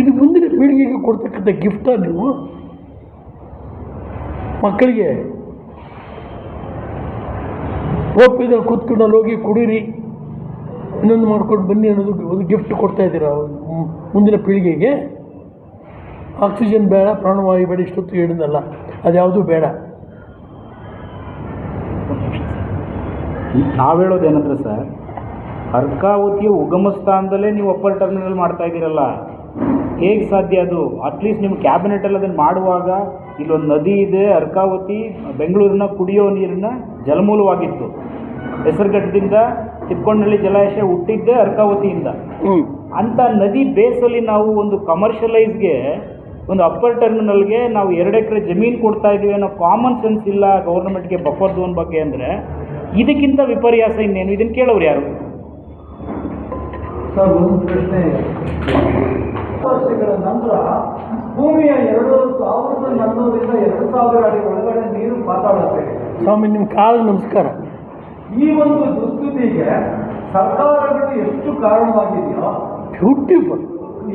ಇದು ಮುಂದಿನ ಪೀಳಿಗೆಗೆ ಕೊಡ್ತಕ್ಕಂಥ ಗಿಫ್ಟಾ ನೀವು? ಮಕ್ಕಳಿಗೆ ಒಪ್ಪಿದ ಕೂತ್ಕೊಂಡು ಅಲ್ಲಿ ಹೋಗಿ ಕುಡೀರಿ, ಇನ್ನೊಂದು ಮಾಡ್ಕೊಂಡು ಬನ್ನಿ ಅನ್ನೋದು ಒಂದು ಗಿಫ್ಟ್ ಕೊಡ್ತಾ ಇದ್ದೀರಾ ಮುಂದಿನ ಪೀಳಿಗೆಗೆ? ಆಕ್ಸಿಜನ್ ಬೇಡ, ಪ್ರಾಣವಾಯು ಬೇಡ, ಇಷ್ಟೊತ್ತು ಹೇಳಿದ್ನಲ್ಲ, ಅದ್ಯಾವುದೂ ಬೇಡ. ನಾವು ಹೇಳೋದೇನಂದ್ರೆ ಸರ್ ಅರ್ಕಾವತಿಯ ಉಗಮ ಸ್ಥಾನದಲ್ಲೇ ನೀವು ಅಪ್ಪರ್ ಟರ್ಮಿನಲ್ ಮಾಡ್ತಾ ಇದ್ದೀರಲ್ಲ. ಹೇಗೆ ಸಾಧ್ಯ ಅದು? ಅಟ್ಲೀಸ್ಟ್ ನಿಮ್ಮ ಕ್ಯಾಬಿನೆಟಲ್ಲಿ ಅದನ್ನು ಮಾಡುವಾಗ ಇಲ್ಲೊಂದು ನದಿ ಇದೆ ಅರ್ಕಾವತಿ ಬೆಂಗಳೂರಿನ ಕುಡಿಯೋ ನೀರಿನ ಜಲಮೂಲವಾಗಿತ್ತು. ಹೆಸರುಘಟ್ಟದಿಂದ ತಿಪ್ಪಣ್ಣಹಳ್ಳಿ ಜಲಾಶಯ ಹುಟ್ಟಿದ್ದೇ ಅರ್ಕಾವತಿಯಿಂದ. ಅಂಥ ನದಿ ಬೇಸಲ್ಲಿ ನಾವು ಒಂದು ಕಮರ್ಷಿಯಲೈಸ್ಗೆ ಒಂದು ಅಪ್ಪರ್ ಟರ್ಮಿನಲ್ಗೆ ನಾವು ಎರಡು ಎಕರೆ ಜಮೀನು ಕೊಡ್ತಾ ಇದ್ದೀವಿ ಅನ್ನೋ ಕಾಮನ್ ಸೆನ್ಸ್ ಇಲ್ಲ ಗೌರ್ಮೆಂಟ್ಗೆ ಬಫರ್ ಝೋನ್ ಬಗ್ಗೆ ಅಂದರೆ ಇದಕ್ಕಿಂತ ವಿಪರ್ಯಾಸ ಇನ್ನೇನು? ಇದನ್ನು ಕೇಳೋರು ಯಾರು? ಸರ್ ಒಂದು ಪ್ರಶ್ನೆ. ವರ್ಷಗಳ ನಂತರ ಭೂಮಿಯ ಎರಡು ಸಾವಿರದ ನಾನ್ನೂರಿಂದ ಎರಡು ಸಾವಿರ ಅಡಿ ಒಳಗಡೆ ನೀರು ಮಾತಾಡುತ್ತೆ. ಸ್ವಾಮಿ ನಿಮ್ಮ ಕಾಲ ನಮಸ್ಕಾರ. ಈ ಒಂದು ದುಸ್ಥಿತಿಗೆ ಸರ್ಕಾರಗಳು ಎಷ್ಟು ಕಾರಣವಾಗಿದೆಯೋ ಬ್ಯೂಟಿಫುಲ್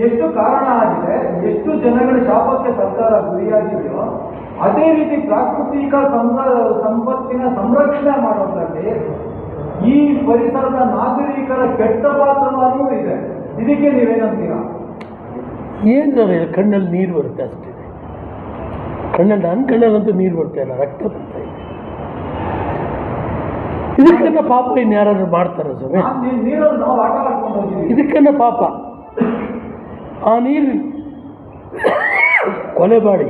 ಎಷ್ಟು ಕಾರಣ ಆಗಿದೆ ಎಷ್ಟು ಜನಗಳ ಶಾಪಕ್ಕೆ ಸರ್ಕಾರ ಗುರಿಯಾಗಿದೆಯೋ ಅದೇ ರೀತಿ ಪ್ರಾಕೃತಿಕ ಸಂಪತ್ತಿನ ಸಂರಕ್ಷಣೆ ಮಾಡೋದ್ರಲ್ಲಿ ಈ ಪರಿಸರದ ನಾಗರಿಕರ ಕೆಟ್ಟ ಪಾತ್ರವಾಗಿಯೂ ಇದೆ. ಇದಕ್ಕೆ ನೀವೇನಂತೀರಾ ಏನು ಸರ್ ಕಣ್ಣಲ್ಲಿ ನೀರು ಬರುತ್ತೆ ಅಷ್ಟೇ. ಕಣ್ಣಲ್ಲಿ ನನ್ನ ಕಣ್ಣಲ್ಲಂತೂ ನೀರು ಬರ್ತಾ ಇಲ್ಲ ರಕ್ತ ಬರ್ತಾ ಇದೆ ಇದಕ್ಕನ್ನ ಪಾಪ ಇನ್ನು ಯಾರಾದರೂ ಮಾಡ್ತಾರ ಸ್ವಾಮಿ? ನಾನ್ ನಾವು ಆಟ ಹೋಗಿದ್ದೀವಿ. ಇದಕ್ಕನ್ನ ಪಾಪ. ಆ ನೀರು ಕೊಲೆ ಮಾಡಿ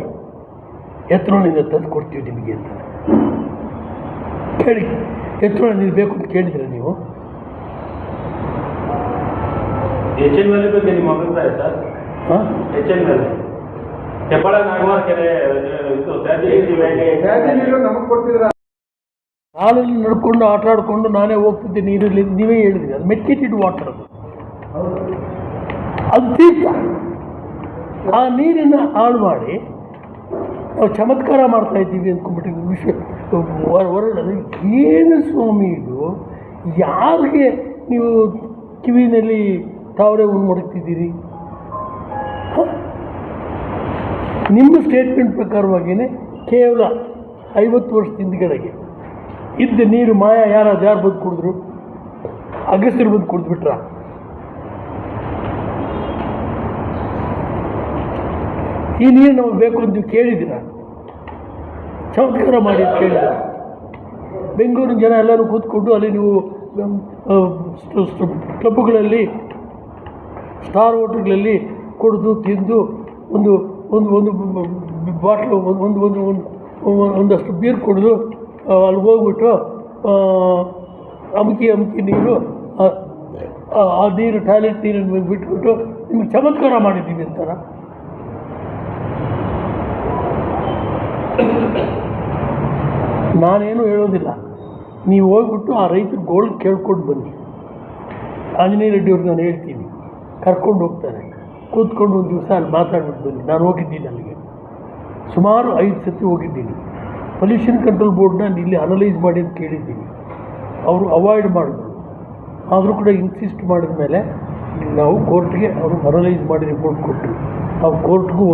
ಎತ್ತರೊಳಗಿಂದ ತಂದು ಕೊಡ್ತೀವಿ ನಿಮಗೆ ಅಂತ. ಕೇಳಿ ಎತ್ತರೊಳ ನೀರು ಬೇಕು ಅಂತ ಕೇಳಿದ್ರೆ ನೀವು? ಎಚ್ ಎನ್ ವ್ಯಾಲಿ ಬಗ್ಗೆ ನಿಮ್ಮ ಅಭಿಪ್ರಾಯ sir? H N valley Hebbal Nagawara ಕೆರೆ ಇದು ತ್ಯಾಜ್ಯ ವ್ಯಾಲಿ ನಮಗೆ ಕೊಡ್ತಿದ್ರ ಹಾಲಲ್ಲಿ ನಡ್ಕೊಂಡು ಆಟ ಆಡಿಕೊಂಡು ನಾನೇ ಹೋಗ್ತಿದ್ದೆ ನೀರಲ್ಲಿ ನೀವೇ ಹೇಳಿದ್ರಿ ಅದು ಮೆಡಿಕೇಟೆಡ್ ವಾಟರ್ ಅದು. ಅದು ತೀರ್ಥ. ಆ ನೀರನ್ನು ಹಾಳು ಮಾಡಿ ನಾವು ಚಮತ್ಕಾರ ಮಾಡ್ತಾ ಇದ್ದೀವಿ ಅಂದ್ಕೊಂಡ್ಬಿಟ್ಟು ವಿಷಯ ಹೊರಡೋದು ಏನು ಸ್ವಾಮಿ ಇದು? ಯಾರಿಗೆ ನೀವು ಕಿವಿನಲ್ಲಿ ತಾವರೆ ಉಂಡು ಮಡಗ್ತಿದ್ದೀರಿ? ನಿಮ್ಮ ಸ್ಟೇಟ್ಮೆಂಟ್ ಪ್ರಕಾರವಾಗಿಯೇ ಕೇವಲ ಐವತ್ತು ವರ್ಷದ ಹಿಂದ್ಗಡೆಗೆ ಇದ್ದ ನೀರು ಮಾಯ ಯಾರು ಯಾರು ಬಂದು ಕುಡಿದ್ರು? ಅಗಸ್ತ್ಯರು ಬಂದು ಕುಡಿದ್ಬಿಟ್ರ? ಈ ನೀರು ನಮಗೆ ಬೇಕು ಅಂತ ನೀವು ಕೇಳಿದ್ದೀರ? ಚಮತ್ಕಾರ ಮಾಡಿ ಕೇಳಿದ್ರ ಬೆಂಗಳೂರಿನ ಜನ ಎಲ್ಲರೂ ಕೂತ್ಕೊಂಡು ಅಲ್ಲಿ ನೀವು ಕ್ಲಬ್ಗಳಲ್ಲಿ, ಸ್ಟಾರ್ ಹೋಟೆಲ್ಗಳಲ್ಲಿ ಕುಡಿದು ತಿಂದು ಒಂದು ಒಂದು ಒಂದು ಬಾಟ್ಲು, ಒಂದು ಒಂದು ಒಂದು ಒಂದು, ಒಂದಷ್ಟು ಬೀರ್ ಕುಡಿದು ಅಲ್ಲಿ ಹೋಗ್ಬಿಟ್ಟು ಅಮಕಿ ಅಮಕಿ ನೀರು, ಆ ನೀರು, ಟಾಯ್ಲೆಟ್ ನೀರನ್ನು ಬಿಟ್ಬಿಟ್ಟು ನಿಮಗೆ ಚಮತ್ಕಾರ ಮಾಡಿದ್ದೀವಿ ಅಂತಾರ. ನಾನೇನು ಹೇಳೋದಿಲ್ಲ. ನೀವು ಹೋಗ್ಬಿಟ್ಟು ಆ ರೈತರ ಗೋಲ್ಡ್ ಕೇಳ್ಕೊಂಡು ಬನ್ನಿ. ಆಂಜನೇಯ ರೆಡ್ಡಿಯವ್ರಿಗೆ ನಾನು ಹೇಳ್ತೀನಿ. ಕರ್ಕೊಂಡು ಹೋಗ್ತಾರೆ. ಕೂತ್ಕೊಂಡು ಒಂದು ದಿವಸ ಅಲ್ಲಿ ಮಾತಾಡ್ಬಿಟ್ಟು ಬನ್ನಿ ನಾನು ಹೋಗಿದ್ದೀನಿ ಅಲ್ಲಿಗೆ. ಸುಮಾರು ಐದು ಸತಿ ಹೋಗಿದ್ದೀನಿ. ಪೊಲ್ಯೂಷನ್ ಕಂಟ್ರೋಲ್ ಬೋರ್ಡ್ನ ಇಲ್ಲಿ ಅನಲೈಸ್ ಮಾಡಿ ಅಂತ ಕೇಳಿದ್ದೀನಿ. ಅವರು ಅವಾಯ್ಡ್ ಮಾಡಿದ್ರು. ಆದರೂ ಕೂಡ ಇನ್ಸಿಸ್ಟ್ ಮಾಡಿದ ಮೇಲೆ ನಾವು ಕೋರ್ಟ್ಗೆ ಅವರು ಅನಲೈಸ್ ಮಾಡಿ ರಿಪೋರ್ಟ್ ಕೊಟ್ಟರು ನಾವು ಕೋರ್ಟ್ಗೂ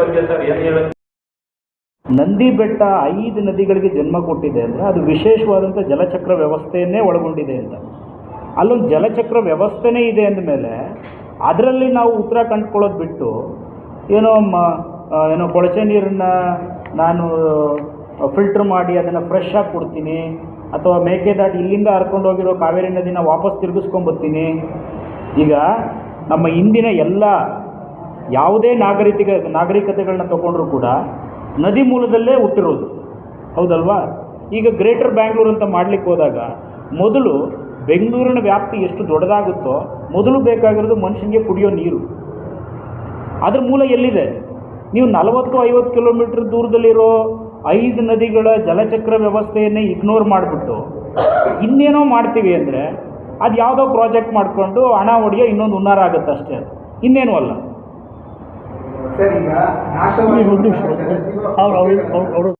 ಬಗ್ಗೆ ಸರ್ ಏನು ಹೇಳ? ನಂದಿ ಬೆಟ್ಟ ಐದು ನದಿಗಳಿಗೆ ಜನ್ಮ ಕೊಟ್ಟಿದೆ ಅಂದರೆ ಅದು ವಿಶೇಷವಾದಂಥ ಜಲಚಕ್ರ ವ್ಯವಸ್ಥೆಯನ್ನೇ ಒಳಗೊಂಡಿದೆ ಅಂತ. ಅಲ್ಲೊಂದು ಜಲಚಕ್ರ ವ್ಯವಸ್ಥೆನೇ ಇದೆ ಅಂದಮೇಲೆ ಅದರಲ್ಲಿ ನಾವು ಉತ್ತರ ಕಂಡುಕೊಳ್ಳೋದು ಬಿಟ್ಟು ಏನೋ ಮ ಏನೋ ಕೊಳಚೆ ನೀರನ್ನು ನಾನು ಫಿಲ್ಟ್ರ್ ಮಾಡಿ ಅದನ್ನು ಫ್ರೆಶ್ ಆಗಿ ಕೊಡ್ತೀನಿ. ಅಥವಾ ಮೇಕೆದಾಟು ಇಲ್ಲಿಂದ ಹರ್ಕೊಂಡು ಹೋಗಿರೋ ಕಾವೇರಿ ನದಿನ ವಾಪಸ್ ತಿರುಗಿಸ್ಕೊಂಬರ್ತೀನಿ ಈಗ ನಮ್ಮ ಇಂದಿನ ಎಲ್ಲ ಯಾವುದೇ ನಾಗರಿಕ ನಾಗರಿಕತೆಗಳನ್ನ ತಗೊಂಡ್ರೂ ಕೂಡ ನದಿ ಮೂಲದಲ್ಲೇ ಹುಟ್ಟಿರೋದು. ಹೌದಲ್ವಾ? ಈಗ ಗ್ರೇಟರ್ ಬ್ಯಾಂಗ್ಳೂರ್ ಅಂತ ಮಾಡಲಿಕ್ಕೆ ಹೋದಾಗ ಮೊದಲು ಬೆಂಗಳೂರಿನ ವ್ಯಾಪ್ತಿ ಎಷ್ಟು ದೊಡ್ಡದಾಗುತ್ತೋ ಮೊದಲು ಬೇಕಾಗಿರೋದು ಮನುಷ್ಯನಿಗೆ ಕುಡಿಯೋ ನೀರು. ಅದ್ರ ಮೂಲ ಎಲ್ಲಿದೆ? ನೀವು ನಲವತ್ತು ಐವತ್ತು ಕಿಲೋಮೀಟ್ರ್ ದೂರದಲ್ಲಿರೋ ಐದು ನದಿಗಳ ಜಲಚಕ್ರ ವ್ಯವಸ್ಥೆಯನ್ನೇ ಇಗ್ನೋರ್ ಮಾಡಿಬಿಟ್ಟು ಇನ್ನೇನೋ ಮಾಡ್ತೀವಿ ಅಂದರೆ ಅದು ಯಾವುದೋ ಪ್ರಾಜೆಕ್ಟ್ ಮಾಡಿಕೊಂಡು ಹಣ ಹೊಡೆಯೋ ಇನ್ನೊಂದು ಹುನ್ನಾರ ಆಗುತ್ತೆ ಅಷ್ಟೇ. ಇನ್ನೇನು ಅಲ್ಲ. ಸರಿ ಅವ್ರು.